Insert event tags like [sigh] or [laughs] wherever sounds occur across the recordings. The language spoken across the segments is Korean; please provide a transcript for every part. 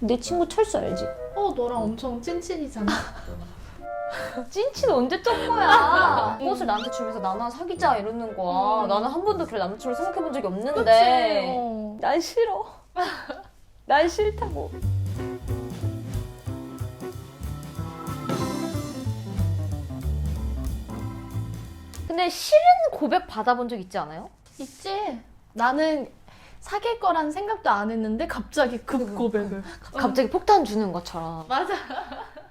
내 친구 철수 알지? 어 너랑 엄청 찐친이잖아. [laughs] 찐친 언제 쩐 거야? [laughs] 꽃을 나한테 주면서 나나 사귀자 이러는 거야. 음. 나는 한 번도 그럴 남자친구를 생각해 본 적이 그치? 없는데. 어. 난 싫어. [laughs] 난 싫다고. 근데 싫은 고백 받아본 적 있지 않아요? 있지. 나는 사귈 거란 생각도 안 했는데 갑자기 급 고백을. [laughs] 갑자기 폭탄 주는 것처럼. 맞아.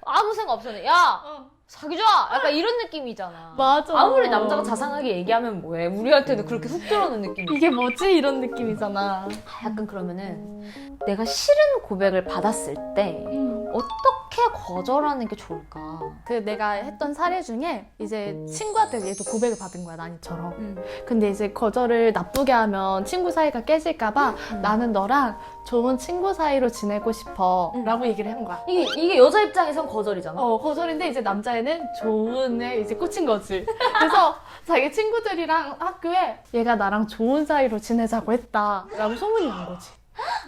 아무 생각 없었는데, 야! 어. 사귀자! 약간 이런 느낌이잖아. 맞아. 아무리 남자가 자상하게 얘기하면 뭐해. 우리한테는 그렇게 훅 들어오는 느낌이 이게 뭐지 이런 느낌이잖아. 약간 그러면은 내가 싫은 고백을 받았을 때 어떻게 거절하는 게 좋을까? 그 내가 했던 사례 중에 이제 친구한테 얘도 고백을 받은 거야 나니처럼. 근데 이제 거절을 나쁘게 하면 친구 사이가 깨질까봐 나는 너랑 좋은 친구 사이로 지내고 싶어라고 얘기를 한 거야. 이게, 이게 여자 입장에선 거절이잖아. 어 거절인데 이제 남자애는 좋은에 이제 꽂힌 거지. 그래서 [laughs] 자기 친구들이랑 학교에 얘가 나랑 좋은 사이로 지내자고 했다 라고 소문이 난 거지.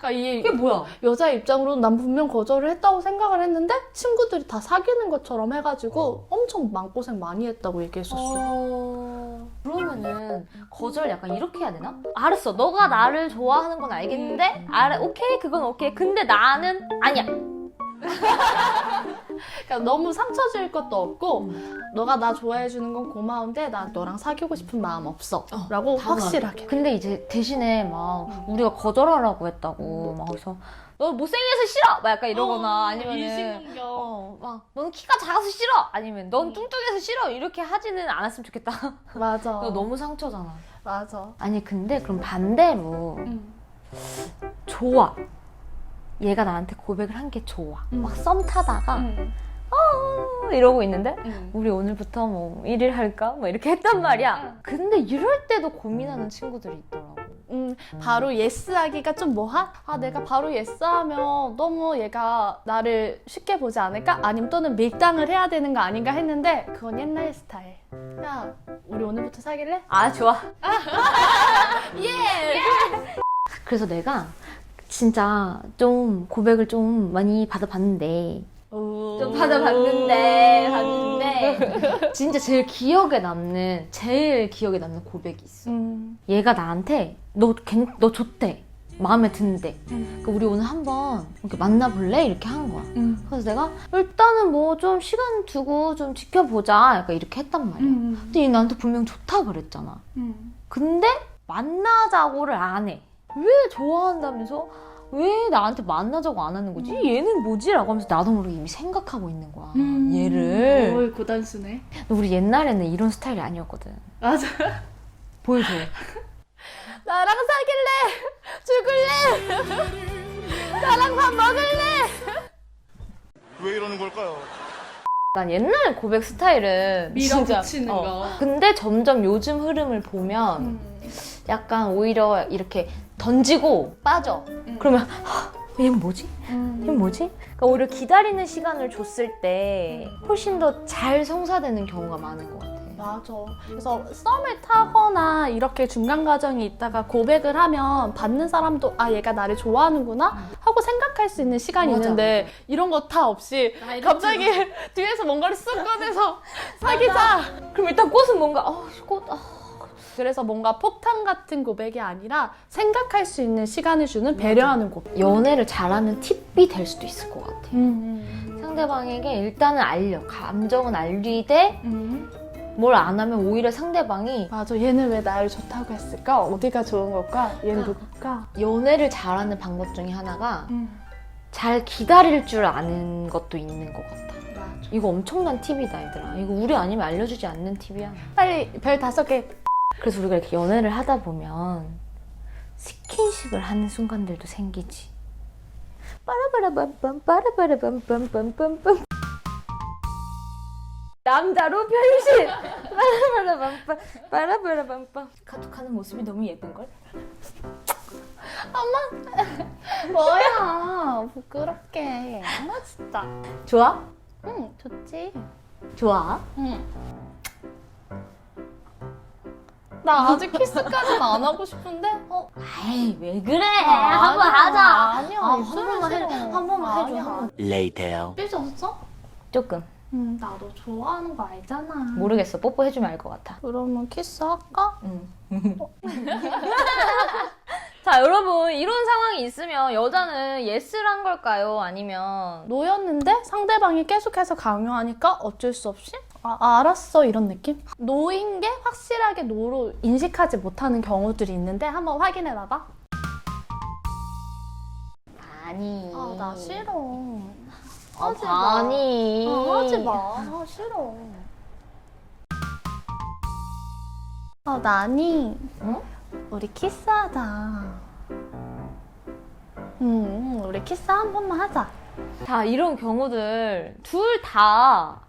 그러니까 이 이게 뭐야? 여자 입장으로는 난 분명 거절을 했다고 생각을 했는데 친구들이 다 사귀는 것처럼 해가지고 엄청 마음고생 많이 했다고 얘기했었어. 어... 그러면은 거절 약간 이렇게 해야 되나? 알았어. 너가 나를 좋아하는 건 알겠는데 알아 오케이 그건 오케이. 근데 나는 아니야. 그러니까 너무 상처 줄 것도 없고 너가 나 좋아해 주는 건 고마운데 나 너랑 사귀고 싶은 마음 없어. 어, 라고. 확실하게. 근데 이제 대신에 막 우리가 거절하라고 했다고 막 그래서 너 못생겨서 싫어. 막 약간 이러거나 아니면은 일시공격. 어, 막, 너는 키가 작아서 싫어! 아니면, 넌 뚱뚱해서 싫어! 이렇게 하지는 않았으면 좋겠다. [laughs] 맞아. 너 너무 상처잖아. 맞아. 아니, 근데 그럼 반대로, 응. 좋아. 얘가 나한테 고백을 한 게 좋아. 음. 막 썸 타다가, 응. 어, 이러고 있는데, 응. 우리 오늘부터 뭐, 일일 할까? 뭐 이렇게 했단 말이야. 응. 근데 이럴 때도 고민하는 친구들이 있더라고. 음, 바로 예스 하기가 좀 뭐하? 아, 내가 바로 예스 하면 너무 얘가 나를 쉽게 보지 않을까? 아니면 또는 밀당을 해야 되는 거 아닌가 했는데 그건 옛날 스타일. 야, 우리 오늘부터 사귈래? 아, 좋아. [laughs] 예! 그래서 내가 진짜 좀 고백을 좀 많이 받아봤는데, 좀 받아봤는데 봤는데 진짜 제일 기억에 남는 제일 기억에 남는 고백이 있어. 음, 얘가 나한테 너, 괜- 너 좋대 마음에 든대. 음, 그 우리 오늘 한번 이렇게 만나볼래 이렇게 한 거야. 음, 그래서 내가 일단은 뭐 좀 시간 두고 좀 지켜보자 약간 이렇게 했단 말이야. 음, 근데 얘 나한테 분명 좋다 그랬잖아. 음. 근데 만나자고를 안 해. 왜 좋아한다면서 왜 나한테 만나자고 안 하는 거지? 얘는 뭐지? 라고 하면서 나도 모르게 이미 생각하고 있는 거야. 음. 얘를. 어이, 고단수네. 우리 옛날에는 이런 스타일이 아니었거든. 맞아. 보여줘. 나랑 사귈래? 죽을래? 나랑 밥 먹을래? 왜 이러는 걸까요? 난 옛날 고백 스타일은 진짜, 밀어붙이는 어. 거. 근데 점점 요즘 흐름을 보면 음. 약간 오히려 이렇게 던지고 빠져. 음. 그러면 얘는 뭐지? 음. 얘는 뭐지? 그러니까 오히려 기다리는 시간을 줬을 때 훨씬 더 잘 성사되는 경우가 많은 것 같아. 맞아. 그래서 썸을 타거나 이렇게 중간 과정이 있다가 고백을 하면 받는 사람도 아 얘가 나를 좋아하는구나 하고 생각할 수 있는 시간이 맞아, 있는데 이런 거 다 없이 갑자기 [laughs] 뒤에서 뭔가를 쓱 꺼내서 사귀자. 그럼 일단 꽃은 뭔가 어, 꽃 아. 그래서 뭔가 폭탄 같은 고백이 아니라 생각할 수 있는 시간을 주는 배려하는 고백. 연애를 잘하는 팁이 될 수도 있을 것 같아. 음. 상대방에게 일단은 알려. 감정은 알리되 음. 뭘 안 하면 오히려 상대방이 맞아. 얘는 왜 나를 좋다고 했을까? 어디가 좋은 걸까? 얘는 누굴까? 연애를 잘하는 방법 중에 하나가 음. 잘 기다릴 줄 아는 것도 있는 것 같아. 맞아. 이거 엄청난 팁이다, 얘들아. 이거 우리 아니면 알려주지 않는 팁이야. 빨리 별 다섯 개. 그래서 우리가 이렇게 연애를 하다 보면 스킨십을 하는 순간들도 생기지. 빠라바라밤빰 빠라바라밤빰빰빰빰 남자로 변신! 빠라바라밤빰 빠라바라밤빰 카톡하는 모습이 너무 예쁜걸? 뭐야? 부끄럽게. 아 진짜. 좋아? 응, 좋지. 좋아? 응. 나 아직 키스까지는 안 하고 싶은데? 어? 아이 왜 그래 아, 한번 아니야. 하자 아니야, 아, 한 번만 해 싫어. 한 번만 해줘. 아니야. Later. 삐졌어? 조금. 응, 나너 좋아하는 거 알잖아. 모르겠어. 뽀뽀해주면 알 것 같아. 그러면 키스할까? [laughs] 자, 여러분. 이런 상황이 있으면 여자는 예스를 한 걸까요? 아니면 노였는데 상대방이 계속해서 강요하니까 어쩔 수 없이 아, 알았어 이런 느낌? 노인 게 확실하게 노로 인식하지 못하는 경우들이 있는데 한번 확인해 봐봐. 아니. 아, 나 싫어. 아, 하지 마. 아니. 아, 하지 마. 아, 싫어. 아, 나니. 응? 우리 키스하자. 응, 우리 키스 한 번만 하자. 자, 이런 경우들 둘 다.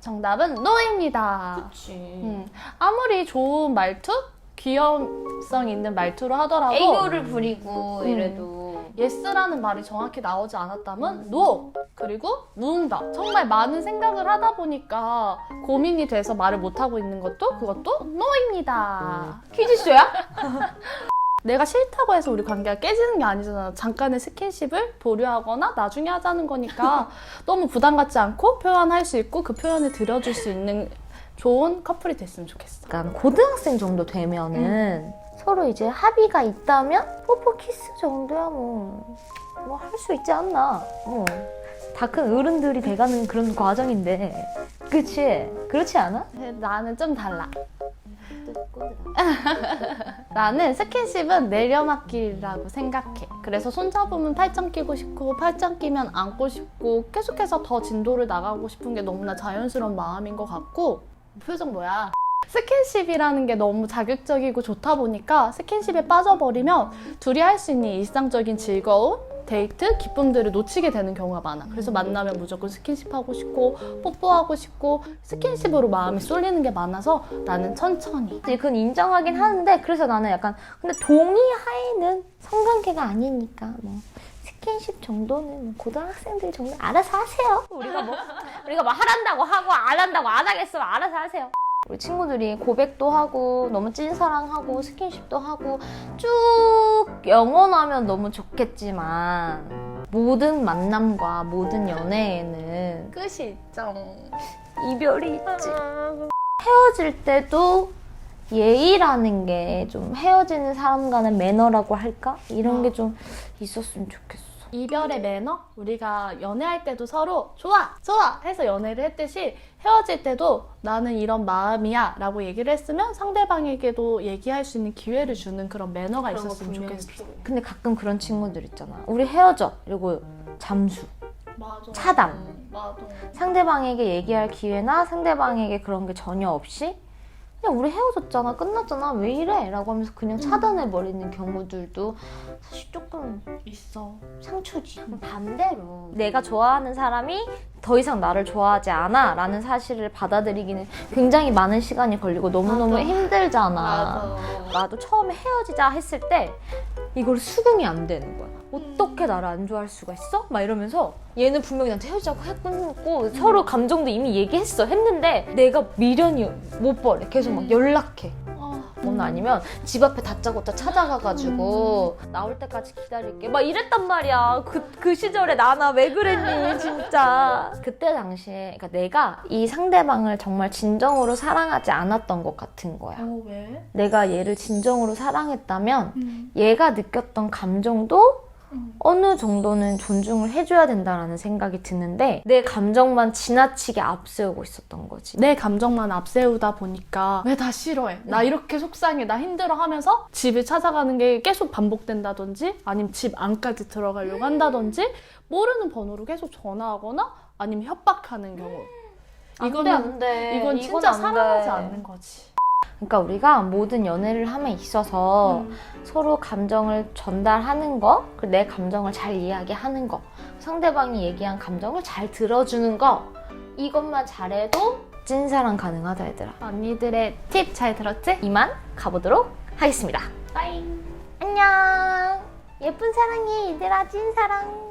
정답은 노입니다. 그치. 음, 아무리 좋은 말투, 귀염성 있는 말투로 하더라도 애교를 부리고 음. 이래도. 예스라는 말이 정확히 나오지 않았다면 노 그리고 무응답 정말 많은 생각을 하다 보니까 고민이 돼서 말을 못 하고 있는 것도 그것도 노입니다. 퀴즈쇼야? [laughs] 내가 싫다고 해서 우리 관계가 깨지는 게 아니잖아. 잠깐의 스킨십을 보류하거나 나중에 하자는 거니까 [laughs] 너무 부담 갖지 않고 표현할 수 있고 그 표현을 들어줄 수 있는 좋은 커플이 됐으면 좋겠어. 약간 고등학생 정도 되면은 서로 이제 합의가 있다면 뽀뽀 키스 정도야 뭐 뭐 할 수 있지 않나 뭐 다 큰 어른들이 돼가는 그런 과정인데 그치 그렇지 않아? 나는 좀 달라. [laughs] 나는 스킨십은 내려맞기라고 생각해. 그래서 손잡으면 팔짱 끼고 싶고, 팔짱 끼면 안고 싶고, 계속해서 더 진도를 나가고 싶은 게 너무나 자연스러운 마음인 것 같고, 표정 뭐야? 스킨십이라는 게 너무 자극적이고 좋다 보니까 스킨십에 빠져버리면 둘이 할 수 있는 일상적인 즐거움, 데이트, 기쁨들을 놓치게 되는 경우가 많아. 그래서 만나면 무조건 스킨십 하고 싶고, 뽀뽀하고 싶고, 스킨십으로 마음이 쏠리는 게 많아서 나는 천천히. 그건 인정하긴 하는데 그래서 나는 약간 근데 동의하에는 성관계가 아니니까 뭐 스킨십 정도는 뭐 고등학생들 정도 알아서 하세요. 우리가 뭐 우리가 뭐 하란다고 하고 안 한다고 안 하겠으면 알아서 하세요. 우리 친구들이 고백도 하고 너무 찐사랑하고 스킨십도 하고 쭉 영원하면 너무 좋겠지만 모든 만남과 모든 연애에는 끝이 있죠. 이별이 있지. 헤어질 때도 예의라는 게 좀 헤어지는 사람 간의 매너라고 할까? 이런 게 좀 있었으면 좋겠어. 이별의 매너? 우리가 연애할 때도 서로 좋아! 좋아! 해서 연애를 했듯이 헤어질 때도 나는 이런 마음이야 라고 얘기를 했으면 상대방에게도 얘기할 수 있는 기회를 주는 그런 매너가 있었으면 좋겠어. 근데 가끔 그런 친구들 있잖아. 우리 헤어져. 이러고 잠수. 맞아. 차단. 맞아. 상대방에게 얘기할 기회나 상대방에게 그런 게 전혀 없이 그냥 우리 헤어졌잖아. 끝났잖아. 왜 이래? 라고 하면서 그냥 차단해버리는 경우들도 사실 조금 있어. 상처지. 반대로 내가 좋아하는 사람이 더 이상 나를 좋아하지 않아 라는 사실을 받아들이기는 굉장히 많은 시간이 걸리고 너무너무 맞아. 힘들잖아. 나도 처음에 헤어지자 했을 때 이걸 수긍이 안 되는 거야. 어떻게 나를 안 좋아할 수가 있어? 막 이러면서 얘는 분명히 나한테 헤어지자고 했고 서로 감정도 이미 얘기했어 했는데 내가 미련이 못 버려. 계속 막 연락해. 아, 뭐 아니면 집 앞에 다짜고짜 찾아가가지고 나올 때까지 기다릴게 막 이랬단 말이야 그, 그 시절에 나나 왜 그랬니 진짜 [laughs] 그때 당시에 그러니까 내가 이 상대방을 정말 진정으로 사랑하지 않았던 것 같은 거야 어, 왜? 내가 얘를 진정으로 사랑했다면 음. 얘가 느꼈던 감정도 음. 어느 정도는 존중을 해줘야 된다라는 생각이 드는데 내 감정만 지나치게 앞세우고 있었던 거지 내 감정만 앞세우다 보니까 왜 다 싫어해? 나 이렇게 속상해, 나 힘들어 하면서 집을 찾아가는 게 계속 반복된다든지 아니면 집 안까지 들어가려고 한다든지 모르는 번호로 계속 전화하거나 아니면 협박하는 경우. 이거는 안 돼 이건 진짜 사랑하지 않는 거지. 그러니까 우리가 모든 연애를 함에 있어서 음. 서로 감정을 전달하는 거, 내 감정을 잘 이야기하는 거, 상대방이 얘기한 감정을 잘 들어주는 거, 이것만 잘해도 찐사랑 가능하다 얘들아. 언니들의 팁 잘 들었지? 이만 가보도록 하겠습니다. 빠잉. 안녕. 예쁜 사랑해 얘들아 찐사랑.